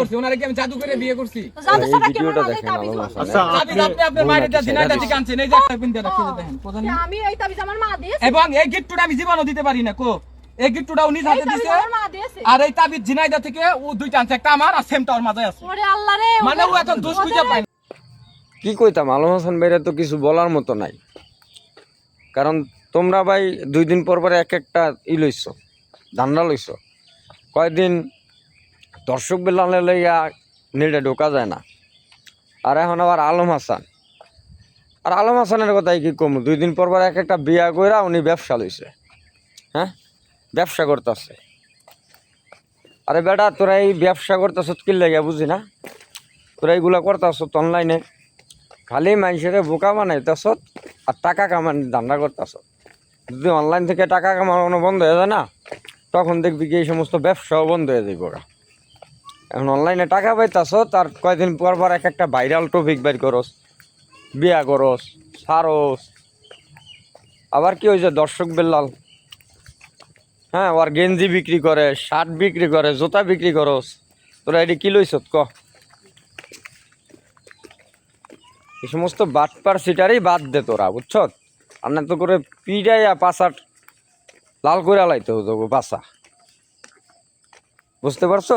করছি ওনারে কি আমি জাদু করে বিয়ে করছি? জাদু এই ছাড়া কি ভিডিওটা দেখেন আলম হাসান আচ্ছা আপনি আপনি আপনার বলুন বাইরে একটা দিনাইটা সেটা এই যে একটা পিন দিয়ে রাখছি এই যে দেখেন কোথায় আমি এই তাবিজ আমার মা দিয়েছে। এবং এই গিফটটা আমি জীবনও দিতে পারি না কো। এই গিফটটা উনি হাতে তাবিজ দিছে। আমার মা দিয়েছে। আর এই তাবিজ ঝিনাইদা থেকে ও দুইটা আনছে একটা আমার আর সেমটা ওর মাথায় আছে। ওরে আল্লাহ রে মানে ও এখন দোষ খুঁজে পায় কি কইতাম আলম হাসান ভাইরা তো কিছু বলার মতো নাই। কারণ তোমরা ভাই দুই দিন পর পরে এক একটা ই লইছ ধান্দা লইছ। কয়দিন দর্শক বেলালে লইয়া নেটে ঢোকা যায় না। আর এখন আবার আলম হাসান। আর আলম হাসানের কথাই কি কম? দুই দিন পর এক একটা বিয়া কইরা উনি ব্যবসা লইছে। হ্যাঁ? ব্যবসা করতেছে। আরে বেটা, তোরা এই ব্যবসা করতেছ কি লেগে বুঝি না? তোরা এইগুলা করতেছ অনলাইনে খালি মানুষের বোকা বানাইতেছ আর টাকা কামান ধান্দা করতেছ। যদি অনলাইন থেকে টাকা কামানো বন্ধ হয়ে যায় না, তখন দেখবি কি এই সমস্ত ব্যবসাও বন্ধ হয়ে যাবে ওরা এখন অনলাইনে টাকা পাইতেছ, তার কয়দিন পর পর এক একটা ভাইরাল টপিক বের করস, বিয়া করস সারস আবার কি হয়েছে দর্শক বেল্লাল? হ্যাঁ ওর গেঞ্জি বিক্রি করে শার্ট বিক্রি করে, জুতা বিক্রি করস। তোরা এটি কি লইছত ক? এই সমস্ত বাটপার সিটারই বাদ দে তোরা, বুঝছ? আর না তো করে পিড়াইয়া পাশাট লাল করে লাইতে হতো পাশা বুঝতে পারছ?